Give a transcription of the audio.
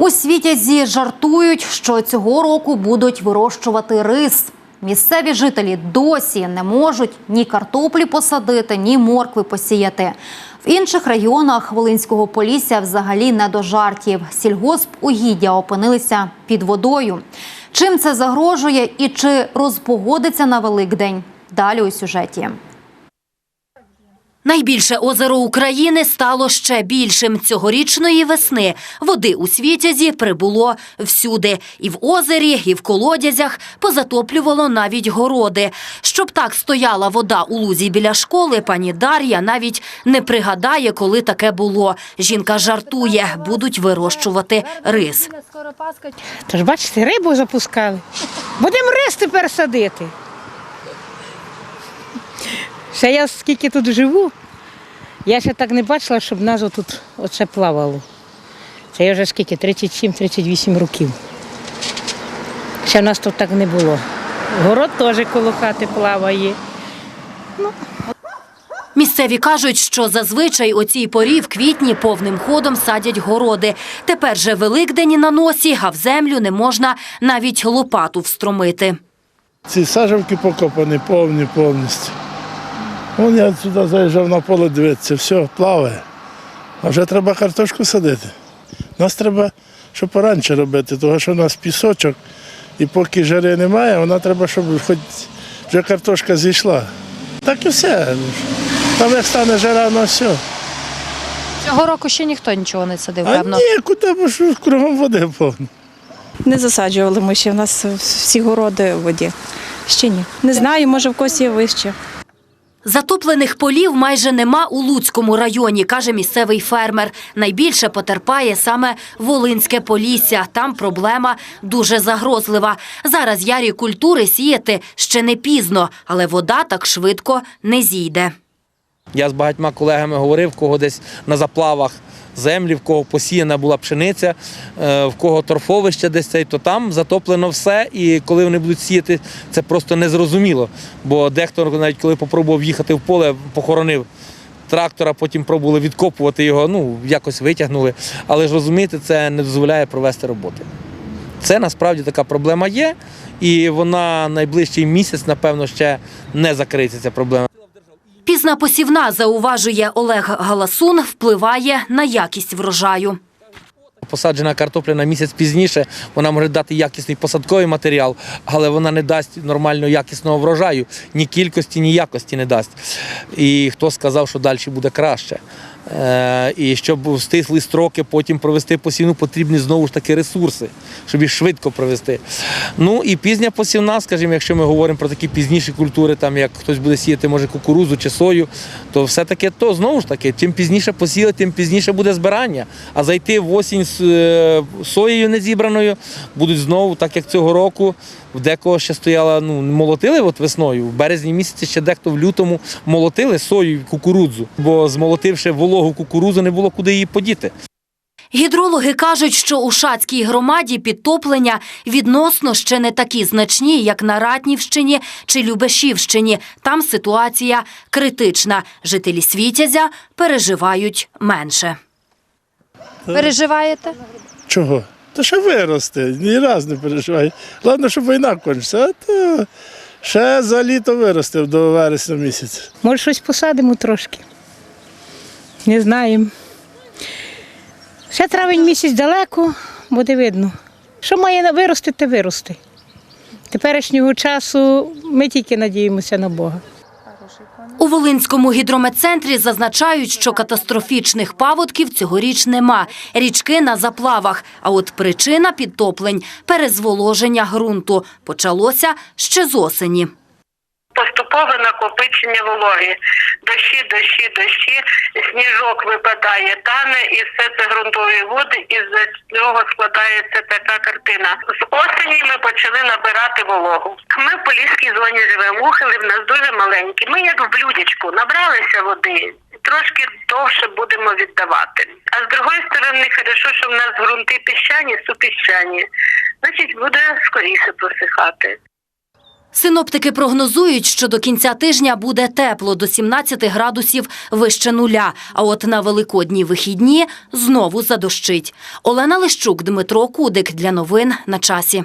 У світязі жартують, що цього року будуть вирощувати рис. Місцеві жителі досі не можуть ні картоплі посадити, ні моркви посіяти. В інших регіонах Волинського полісся взагалі не до жартів. Сільгосп угіддя опинилися під водою. Чим це загрожує і чи розпогодиться на Великдень? Далі у сюжеті. Найбільше озеро України стало ще більшим. Цьогорічної весни води у Світязі прибуло всюди. І в озері, і в колодязях позатоплювало навіть городи. Щоб так стояла вода у лузі біля школи, пані Дар'я навіть не пригадає, коли таке було. Жінка жартує, будуть вирощувати рис. Тож бачите, рибу запускали. Будемо рис тепер садити. Ще я скільки тут живу, я ще так не бачила, щоб нас тут оце плавало. Це я вже скільки, 37-38 років. Ще в нас тут так не було. Город теж коло хати плаває. Місцеві кажуть, що зазвичай о цій порі в квітні повним ходом садять городи. Тепер же Великдень на носі, а в землю не можна навіть лопату встромити. Ці сажавки покопані повні повністю. Вон я сюди заїжджав на поле дивитися, все, плаває. А вже треба картошку садити. Нас треба, щоб поранче робити, тому що у нас пісочок, і поки жари немає, вона треба, щоб хоч вже картошка зійшла. Так і все. Там як стане жара, воно все. Цього року ще ніхто нічого не садив, А певно. ні, куди бо що кругом води повно. Не засаджували ми ще, в нас всі городи в воді. Ще ні. Не знаю, може в когось є вище. Затоплених полів майже нема у Луцькому районі, каже місцевий фермер. Найбільше потерпає саме Волинське Полісся. Там проблема дуже загрозлива. Зараз ярі культури сіяти ще не пізно, але вода так швидко не зійде. Я з багатьма колегами говорив, кого десь на заплавах землі, в кого посіяна була пшениця, е, в кого торфовище десь цей, то там затоплено все. І коли вони будуть сіяти, це просто незрозуміло. Бо дехто, навіть коли попробував їхати в поле, похоронив трактора, потім пробували відкопувати його, ну якось витягнули. Але ж розумієте, це не дозволяє провести роботи. Це насправді така проблема є, і вона найближчий місяць, напевно, ще не закриється ця проблема. Пізна посівна, зауважує Олег Галасун, впливає на якість врожаю. Посаджена картопля на місяць пізніше, вона може дати якісний посадковий матеріал, але вона не дасть нормально якісного врожаю, ні кількості, ні якості не дасть. І хто сказав, що далі буде краще. Е, і щоб в стислі строки потім провести посівну, потрібні знову ж таки ресурси, щоб їх швидко провести. Ну і пізня посівна, скажімо, якщо ми говоримо про такі пізніші культури, там як хтось буде сіяти, може, кукурузу чи сою, то все-таки то знову ж таки, чим пізніше посіяти, тим пізніше буде збирання. А зайти в осінь з е, соєю незібраною будуть знову, так як цього року, в декого ще стояла, ну, молотили от весною. В березні місяці ще дехто в лютому молотили сою і кукурудзу, бо змолотивши вологу кукурудзу, не було куди її подіти. Гідрологи кажуть, що у Шацькій громаді підтоплення відносно ще не такі значні, як на Ратнівщині чи Любешівщині. Там ситуація критична. Жителі Світязя переживають менше. Переживаєте? Чого? Та ще виросте, ні раз не переживай. Головне, щоб війна кончиться, а то ще за літо виросте до вересня місяця. Може, щось посадимо трошки. Не знаємо. Ще травень місяць далеко, буде видно. Що має вирости, те виросте. Теперішнього часу ми тільки надіємося на Бога. У Волинському гідрометцентрі зазначають, що катастрофічних паводків цьогоріч нема. Річки на заплавах. А от причина підтоплень – перезволоження ґрунту. Почалося ще з осені. Поступове накопичення вологи. Дощі, дощі, дощі, сніжок випадає, тане, і все це ґрунтові води, і з цього складається така картина. З осені ми почали набирати вологу. Ми в Поліській зоні живемо, ухили в нас дуже маленькі. Ми як в блюдечку набралися води. Трошки довше будемо віддавати. А з другої сторони, хорошо, що в нас ґрунти піщані, супіщані. Значить, буде скоріше просихати. Синоптики прогнозують, що до кінця тижня буде тепло до 17 градусів вище нуля. А от на великодні вихідні знову задощить. Олена Лищук, Дмитро Кудик для новин на часі.